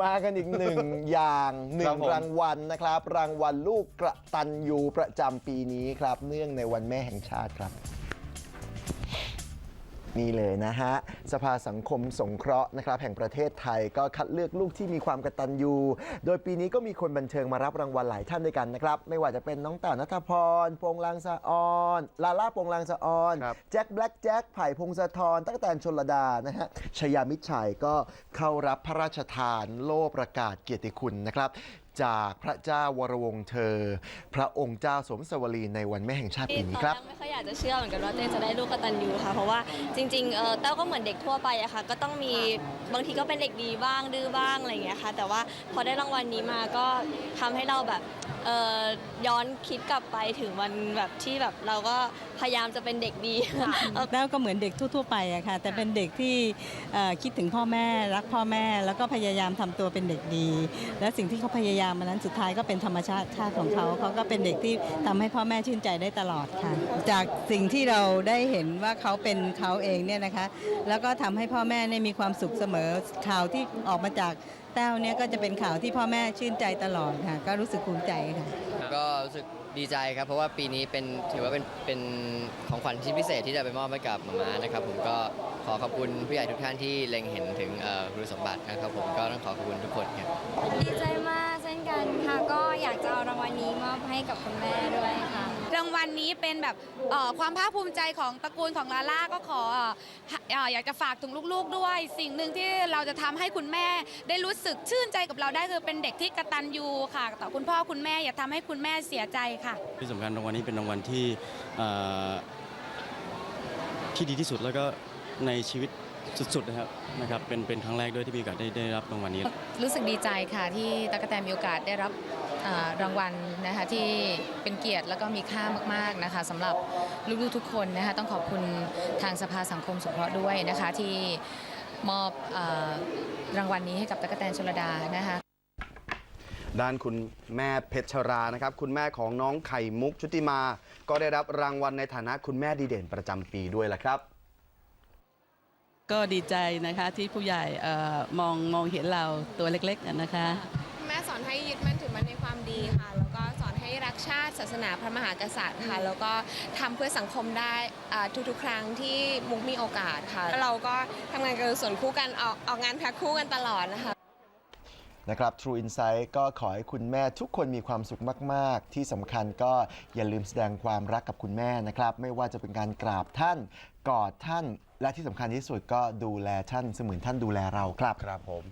มากันอีกหนึ่ง อย่างหนึ่ครังบผม รางวัลนะครับ รางวัลลูกกระตันยูประจำปีนี้ครับ เนื่องในวันแม่แห่งชาติครับ นี่เลยนะฮะ สภาสังคมสงเคราะห์นะครับแห่งประเทศไทยก็คัดเลือกลูกที่มีความกตัญญู โดยปีนี้ก็มีคนบันเทิงมารับรางวัลหลายท่านด้วยกันนะครับ ไม่ว่าจะเป็นน้องต่านัทพรโปงลางสะออน ลาล่าโปงลางสะออน ครับ แจ็คแบล็กแจ็คไผ่พงศธรตั้งแต่ชนระดานะฮะชยามิตรชัยก็เข้ารับพระราชทานโล่ประกาศเกียรติคุณนะครับ จากพระเจ้าวรวงศ์เธอ พระองค์เจ้าสมสวลีในวันแม่แห่งชาติปีนี้ตอนคแรรับกไม่ค่อยอยากจะเชื่อเหมือนกันว่าเต้จะได้ลูกกตัญญูค่ะ เพราะว่าจริงๆเออเต้าก็เหมือนเด็กทั่วไปอะค่ะ ก็ต้องมีบางทีก็เป็นเด็กดีบ้างดื้อบ้างอะไรอย่างเงี้ยค่ะ แต่ว่าพอได้รางวัลนี้มาก็ทำให้เราแบบเออย้อนคิดกลับไปถึงวันแบบที่แบบเราก็พยายามจะเป็นเด็กดีเออแต้วก็เหมือนเด็กทั่ว ๆ ไปอะค่ะ แต่เป็นเด็กที่เอ่อคิดถึงพ่อแม่รักพ่อแม่ แล้วก็พยายามทำตัวเป็นเด็กดี และสิ่งที่เขาพยายามมานั้นสุดท้ายก็เป็นธรรมชาติชาติของเขาเขาก็เป็นเด็กที่ทำให้พ่อแม่ชื่นใจได้ตลอดค่ะ จากสิ่งที่เราได้เห็นว่าเขาเป็นเขาเองเนี่ยนะคะ แล้วก็ทำให้พ่อแม่เนี่ยมีความสุขเสมอข่าวที่ออกมาจากแต้วเนี่ยก็จะเป็นข่าวที่พ่อแม่ชื่นใจตลอดค่ะ ก็รู้สึกภูมิใจค่ะ ก็รู้สึกดีใจครับ เพราะว่าปีนี้เป็นถือว่าเป็นเป็นของขวัญชิ้นพิเศษที่จะไปมอบให้กับหมาม้านะครับผมก็ขอขอบคุณผู้ใหญ่ทุกท่านที่เล็งเห็นถึงเอ่อคุณสมบัตินะครับผมก็ต้องขอขอบคุณทุกคนครับ ดีใจากจะเอารางวัลนี้มอบให้กับคุณแม่ด้วยค่ะ รางวัลนี้เป็นแบบเอ่อความภาคภูมิใจของตระกูลของลาล่าก็ขอเอ่ออยากจะฝากถึงลูกๆด้วย สิ่งหนึ่งที่เราจะทำให้คุณแม่ ได้รู้สึกชื่นใจกับเราได้คือเป็นเด็กที่กระตันยูค่ะ ต่อคุณพ่อคุณแม่อย่าทำให้คุณแม่เสียใจค่ะ ที่สำคัญรางวัลนี้เป็นรางวัลที่เอ่อที่ดีที่สุดแล้วก็ในชีวิต สุดๆนะครับนะครับเป็นเป็นครั้งแรกด้วยที่มีโอกาสได้ได้รับรางวัลนี้ รู้สึกดีใจค่ะที่ตั๊กแตนมีโอกาสได้รับเอ่อรางวัลนะคะที่เป็นเกียรติแล้วก็มีค่ามากๆนะคะสำหรับลูกๆทุกคนนะคะต้องขอบคุณทางสภาสังคมสงเคราะห์ด้วยนะคะที่มอบเอ่อรางวัลนี้ให้กับตั๊กแตนชลดานะคะด้านคุณแม่เพชรรานะครับคุณแม่ของน้องไข่มุกชุติมา ก็ได้รับรางวัลในฐานะคุณแม่ดีเด่นประจำปีด้วยละครับ ก็ดีใจนะคะที่ผู้ใหญ่มองมองเห็นเราตัวเล็กๆนะคะ แม่สอนให้ยึดมั่นถือมั่นในความดีค่ะ แล้วก็สอนให้รักชาติศาสนาพระมหากษัตริย์ค่ะ แล้วก็ทำเพื่อสังคมได้ทุกๆ ครั้งที่มุกมีโอกาสค่ะแล้วเราก็ทำงานกันส่วนคู่กันออกออกงานแพ็คคู่กันตลอดนะคะ นะครับ True Insight ก็ขอให้คุณแม่ทุกคนมีความสุขมาก ๆ ที่สำคัญก็อย่าลืมแสดงความรักกับคุณแม่นะครับ ไม่ว่าจะเป็นการกราบท่านกอดท่าน และที่สำคัญที่สุดก็ดูแลท่านเสมือนท่านดูแลเราครับ ครับผม